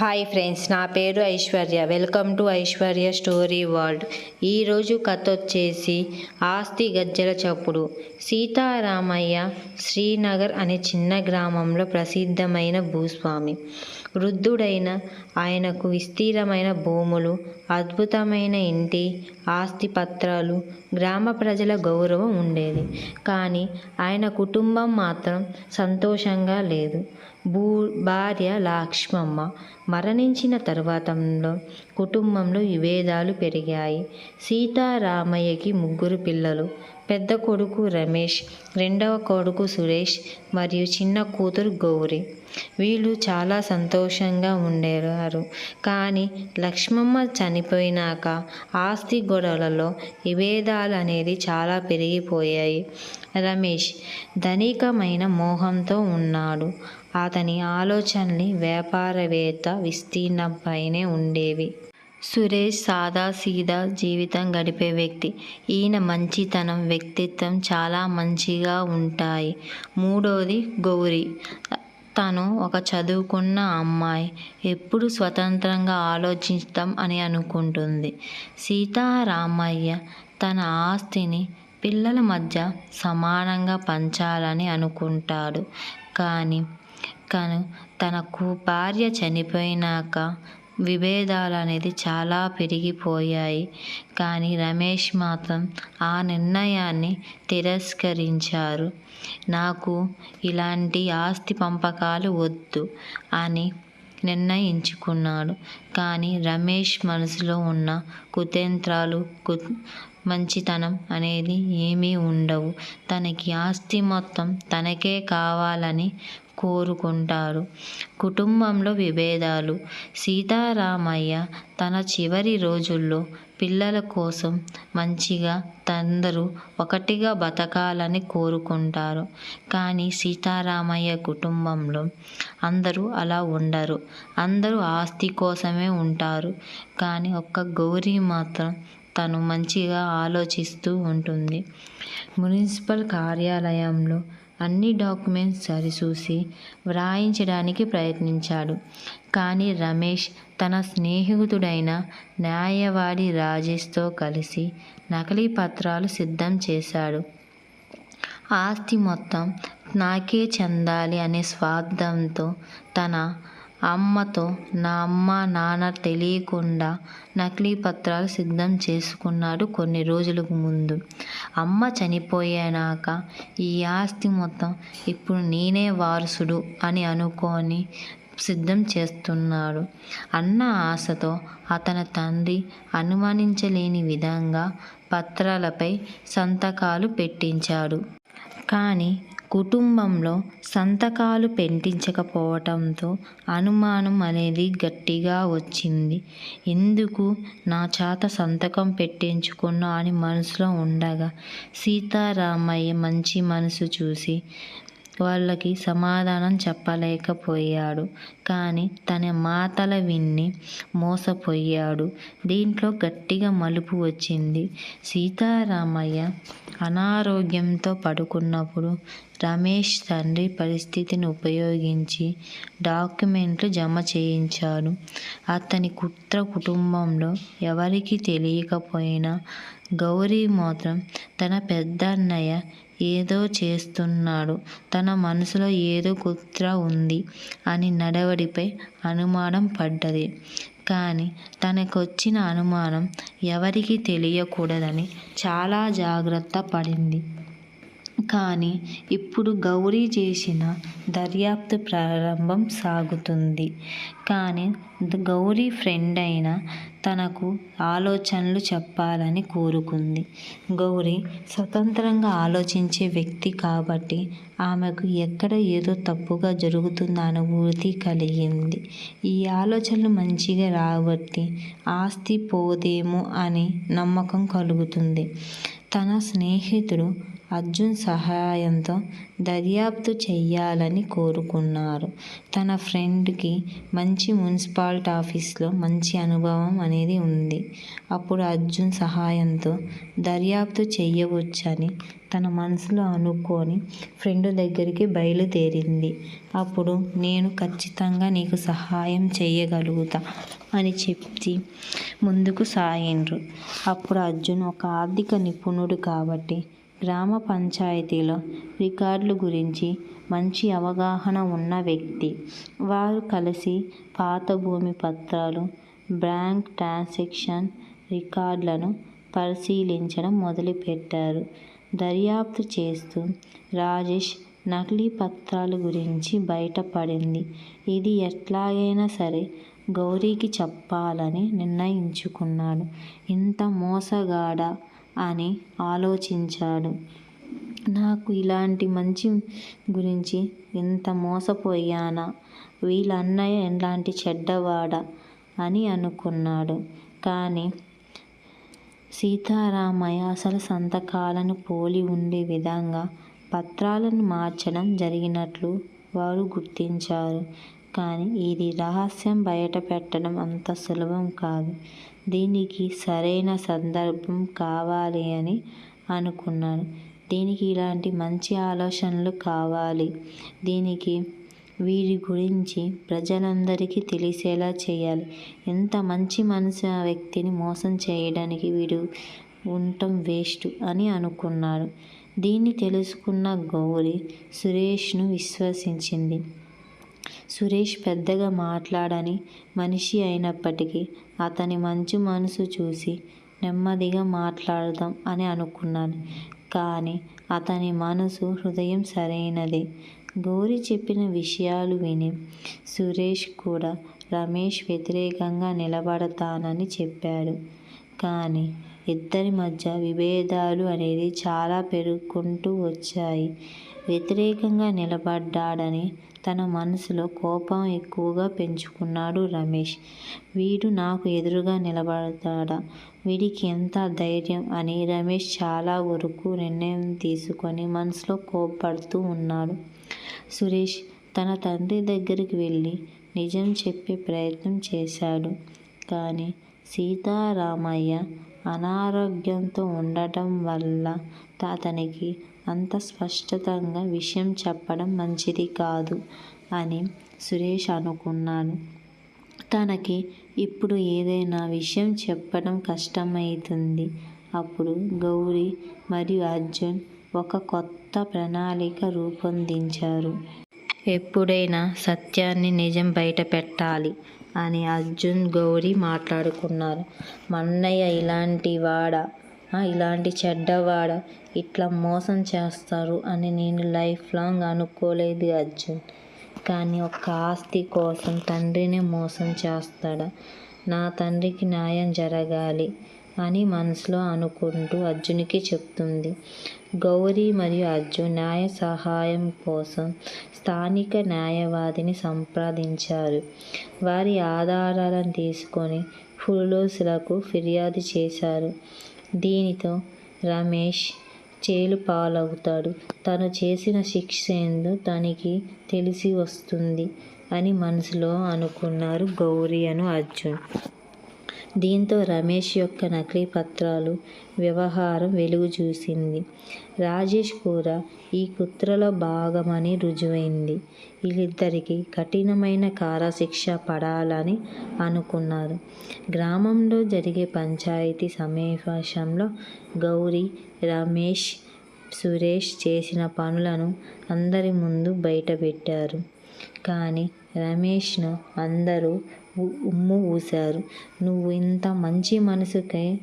Hi friends నా పేరు Aishwarya. Welcome to Aishwarya story world ఈరోజు కథ వచ్చేసి ఆస్తి గజ్జల చప్పుడు. సీతారామయ్య శ్రీనగర్ అనే చిన్న గ్రామంలో ప్రసిద్ధమైన భూస్వామి. వృద్ధుడైన ఆయనకు విస్తీరమైన భూములు అద్భుతమైన ఇంటి ఆస్తి పత్రాలు గ్రామ ప్రజల గౌరవం ఉండేది. కానీ ఆయన కుటుంబం మాత్రం సంతోషంగా లేదు. భూ భార్య లక్ష్మమ్మ మరణించిన తర్వాతంలో కుటుంబంలో విభేదాలు పెరిగాయి. సీతారామయ్యకి ముగ్గురు పిల్లలు పెద్ద కొడుకు రమేష్ రెండవ కొడుకు సురేష్ మరియు చిన్న కూతురు గౌరి. వీళ్ళు చాలా సంతోషంగా ఉండేవారు. కానీ లక్ష్మమ్మ చనిపోయినాక ఆస్తి గొడవలలో విభేదాలు అనేది చాలా పెరిగిపోయాయి. రమేష్ ధనికమైన మోహంతో ఉన్నాడు. అతని ఆలోచనలు వ్యాపారవేత్త విస్తీర్ణంపైనే ఉండేవి. సురేష్ సాదా సీదా జీవితం గడిపే వ్యక్తి. ఈయన మంచితనం వ్యక్తిత్వం చాలా మంచిగా ఉంటాయి. మూడోది గౌరీ. తను ఒక చదువుకున్న అమ్మాయి. ఎప్పుడు స్వతంత్రంగా ఆలోచిస్తాం అని అనుకుంటుంది. సీతారామయ్య తన ఆస్తిని పిల్లల మధ్య సమానంగా పంచాలని అనుకుంటాడు. కానీ కాను తనకు భార్య చనిపోయినాక విభేదాలు అనేది చాలా పెరిగిపోయాయి. కానీ రమేష్ మాత్రం ఆ నిర్ణయాన్ని తిరస్కరించారు. నాకు ఇలాంటి ఆస్తి పంపకాలు వద్దు అని నిర్ణయించుకున్నాడు. కానీ రమేష్ మనసులో ఉన్న కుతంత్రాలు కు మంచితనం అనేది ఏమీ ఉండవు. తనకి ఆస్తి మొత్తం తనకే కావాలని కోరుకుంటారు. కుటుంబంలో విభేదాలు. సీతారామయ్య తన చివరి రోజుల్లో పిల్లల కోసం మంచిగా అందరూ ఒకటిగా బతకాలని కోరుకుంటారు. కానీ సీతారామయ్య కుటుంబంలో అందరూ అలా ఉండరు. అందరూ ఆస్తి కోసమే ఉంటారు. కానీ ఒక్క గౌరీ మాత్రం తను మంచిగా ఆలోచిస్తూ ఉంటుంది. మున్సిపల్ కార్యాలయంలో అన్ని డాక్యుమెంట్స్ సరిచూసి వ్రాయించడానికి ప్రయత్నించాడు. కానీ రమేష్ తన స్నేహితుడైన న్యాయవాది రాజేష్తో కలిసి నకిలీ పత్రాలు సిద్ధం చేశాడు. ఆస్తి మొత్తం నాకే చెందాలి అనే స్వార్థంతో తన అమ్మతో నా అమ్మ నాన్న తెలియకుండా నకిలీ పత్రాలు సిద్ధం చేసుకున్నాడు కొన్ని రోజులకు ముందు. అమ్మ చనిపోయాక ఈ ఆస్తి మొత్తం ఇప్పుడు నేనే వారసుడు అని అనుకొని సిద్ధం చేస్తున్నాడు. అన్న ఆశతో అతని తండ్రి అనుమానించలేని విధంగా పత్రాలపై సంతకాలు పెట్టించాడు. కానీ కుటుంబంలో సంతకాలు పెట్టించకపోవటంతో అనుమానం అనేది గట్టిగా వచ్చింది. ఎందుకు? నా చేత సంతకం పెట్టించుకున్నా అని మనసులో ఉండగా సీతారామయ్య మంచి మనసు చూసి వాళ్ళకి సమాధానం చెప్పలేకపోయాడు. కానీ తన మాటల విన్ని మోసపోయాడు. దీంట్లో గట్టిగా మలుపు వచ్చింది. సీతారామయ్య అనారోగ్యంతో పడుకున్నప్పుడు రమేష్ తండ్రి పరిస్థితిని ఉపయోగించి డాక్యుమెంట్లు జమ చేయించాడు. అతని కుట్ర కుటుంబంలో ఎవరికి తెలియకపోయినా గౌరీ మాత్రం తన పెద్దన్నయ్య ఏదో చేస్తున్నాడు. తన మనసులో ఏదో కుట్ర ఉంది అని నడవడిపై అనుమానం పడ్డది. కానీ తనకొచ్చిన అనుమానం ఎవరికి తెలియకూడదని చాలా జాగ్రత్త పడింది. కానీ ఇప్పుడు గౌరీ చేసిన దర్యాప్తు ప్రారంభం సాగుతుంది. కానీ గౌరీ ఫ్రెండ్ అయిన తనకు ఆలోచనలు చెప్పాలని కోరుకుంది. గౌరీ స్వతంత్రంగా ఆలోచించే వ్యక్తి కాబట్టి ఆమెకు ఎక్కడ ఏదో తప్పుగా జరుగుతున్న అనుభూతి కలిగింది. ఈ ఆలోచనలు మంచిగా రాబట్టి ఆస్తి పోదేమో అని నమ్మకం కలుగుతుంది. తన స్నేహితుడు అర్జున్ సహాయంతో దర్యాప్తు చెయ్యాలని కోరుకున్నారు. తన ఫ్రెండ్కి మంచి మున్సిపాలిటీ ఆఫీస్లో మంచి అనుభవం అనేది ఉంది. అప్పుడు అర్జున్ సహాయంతో దర్యాప్తు చెయ్యవచ్చని తన మనసులో అనుకొని ఫ్రెండ్ దగ్గరికి బయలుదేరింది. అప్పుడు నేను ఖచ్చితంగా నీకు సహాయం చేయగలుగుతా అని చెప్పి ముందుకు సాగిండ్రు. అప్పుడు అర్జున్ ఒక ఆర్థిక నిపుణుడు కాబట్టి గ్రామ పంచాయతీలో రికార్డుల గురించి మంచి అవగాహన ఉన్న వ్యక్తి. వారు కలిసి పాత భూమి పత్రాలు బ్యాంక్ ట్రాన్సాక్షన్ రికార్డులను పరిశీలించడం మొదలుపెట్టారు. దర్యాప్తు చేస్తూ రాజేష్ నకిలీ పత్రాల గురించి బయటపడింది. ఇది ఎట్లాగైనా సరే గౌరీకి చెప్పాలని నిర్ణయించుకున్నాడు. ఇంత మోసగాడా? అని ఆలోచించాడు. నాకు ఇలాంటి మంచి గురించి ఎంత మోసపోయానా? వీళ్ళ అన్నయ్య ఎలాంటి చెడ్డవాడా? అని అనుకున్నాడు. కానీ సీతారామయ్య అసలు సంతకాలను పోలి ఉండే విధంగా పత్రాలను మార్చడం జరిగినట్లు వారు గుర్తించారు. కానీ ఇది రహస్యం బయటపెట్టడం అంత సులభం కాదు. దీనికి సరైన సందర్భం కావాలి అని అనుకున్నాను. దీనికి ఇలాంటి మంచి ఆలోచనలు కావాలి. దీనికి వీరి గురించి ప్రజలందరికీ తెలిసేలా చేయాలి. ఎంత మంచి మనసు ఆ వ్యక్తిని మోసం చేయడానికి వీడు ఉండటం వేస్ట్ అని అనుకున్నాడు. దీన్ని తెలుసుకున్న గౌరి సురేష్ను విశ్వసించింది. సురేష్ పెద్దగా మాట్లాడని మనిషి అయినప్పటికీ అతని మంచి మనసు చూసి నెమ్మదిగా మాట్లాడదాం అని అనుకున్నాను. కానీ అతని మనసు హృదయం సరైనదే. గౌరి చెప్పిన విషయాలు విని సురేష్ కూడా రమేష్ వ్యతిరేకంగా నిలబడతానని చెప్పాడు. కానీ ఇద్దరి మధ్య విభేదాలు అనేది చాలా పెరుగుకుంటూ వచ్చాయి. వ్యతిరేకంగా నిలబడ్డాడని తన మనసులో కోపం ఎక్కువగా పెంచుకున్నాడు రమేష్. వీడు నాకు ఎదురుగా నిలబడతాడా? వీడికి ఎంత ధైర్యం? అని రమేష్ చాలా వరకు నిర్ణయం తీసుకొని మనసులో కోపడుతూ ఉన్నాడు. సురేష్ తన తండ్రి దగ్గరికి వెళ్ళి నిజం చెప్పే ప్రయత్నం చేశాడు. కానీ సీతారామయ్య అనారోగ్యంతో ఉండటం వల్ల అతనికి అంత స్పష్టతంగా విషయం చెప్పడం మంచిది కాదు అని సురేష్ అనుకున్నాడు. తనకి ఇప్పుడు ఏదైనా విషయం చెప్పడం కష్టమవుతుంది అప్పుడు గౌరీ మరియు అర్జున్ ఒక కొత్త ప్రణాళిక రూపొందించారు. ఎప్పుడైనా సత్యాన్ని నిజం బయట పెట్టాలి అని అర్జున్ గౌరీ మాట్లాడుకున్నారు. మన్నయ్య ఇలాంటి వాడా? ఇలాంటి చెడ్డవాడ ఇట్లా మోసం చేస్తారు అని నేను లైఫ్ లాంగ్ అనుకోలేదు అర్జున్. కానీ ఒక ఆస్తి కోసం తండ్రిని మోసం చేస్తాడా? నా తండ్రికి న్యాయం జరగాలి అని మనసులో అనుకుంటూ అర్జున్కి చెప్తుంది. గౌరీ మరియు అర్జున్ న్యాయ సహాయం కోసం స్థానిక న్యాయవాదిని సంప్రదించారు. వారి ఆధారాలను తీసుకొని పోలీసులకు ఫిర్యాదు చేశారు. దీనితో రమేష్ జైలు పాలవుతాడు. తను చేసిన శిక్ష ఏందో తనకి తెలిసి వస్తుంది అని మనసులో అనుకున్నారు గౌరీ అను అర్జున్. దీంతో రమేష్ యొక్క నకిలీ పత్రాలు వ్యవహారం వెలుగు చూసింది. రాజేష్ కూడా ఈ కుట్రలో భాగమని రుజువైంది. వీళ్ళిద్దరికీ కఠినమైన కారశిక్ష పడాలని అనుకున్నారు. గ్రామంలో జరిగే పంచాయతీ సమావేశంలో గౌరీ రమేష్ సురేష్ చేసిన పనులను అందరి ముందు బయటపెట్టారు. కానీ రమేష్ను అందరూ ఉమ్ము ఊశారు. నువ్వు ఇంత మంచి మనసుకే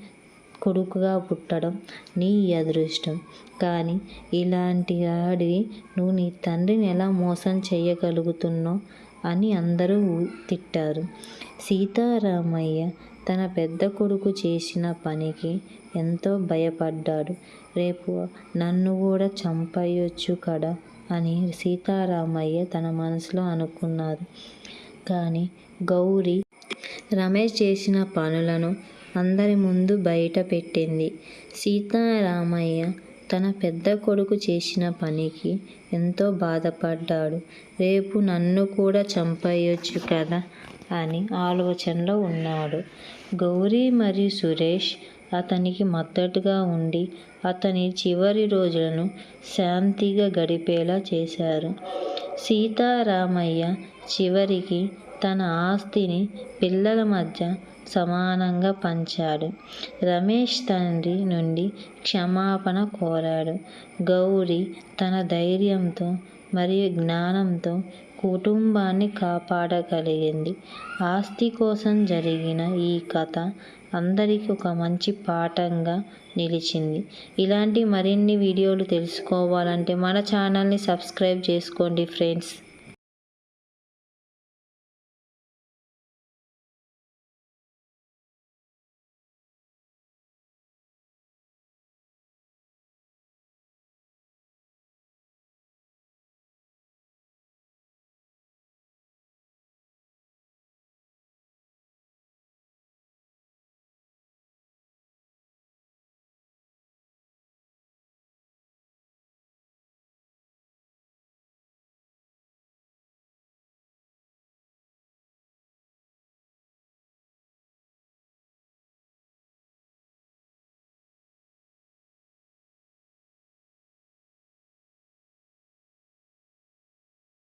కొడుకుగా పుట్టడం నీ అదృష్టం. కానీ ఇలాంటి ఆడి నువ్వు నీ తండ్రిని ఎలా మోసం చేయగలుగుతున్నావు? అని అందరూ తిట్టారు. సీతారామయ్య తన పెద్ద కొడుకు చేసిన పనికి ఎంతో భయపడ్డాడు. రేపు నన్ను కూడా చంపేయొచ్చు కదా? అని సీతారామయ్య తన మనసులో అనుకున్నారు కానీ గౌరీ రమేష్ చేసిన పనులను అందరి ముందు బయట పెట్టింది సీతారామయ్య తన పెద్ద కొడుకు చేసిన పనికి ఎంతో బాధపడ్డాడు. రేపు నన్ను కూడా చంపేయొచ్చు కదా అని ఆలోచనలో ఉన్నాడు. గౌరీ మరియు సురేష్ అతనికి మద్దతుగా ఉండి అతని చివరి రోజులను శాంతిగా గడిపేలా చేశారు. సీతారామయ్య చివరికి తన ఆస్తిని పిల్లల మధ్య సమానంగా పంచాడు. రమేష్ తండ్రి నుండి క్షమాపణ కోరాడు. గౌరీ తన ధైర్యంతో మరియు జ్ఞానంతో కుటుంబాన్ని కాపాడగలిగింది. ఆస్తి కోసం జరిగిన ఈ కథ అందరికీ ఒక మంచి పాఠంగా నిలిచింది. ఇలాంటి మరిన్ని వీడియోలు తెలుసుకోవాలంటే మన ఛానల్ని సబ్స్క్రైబ్ చేసుకోండి ఫ్రెండ్స్.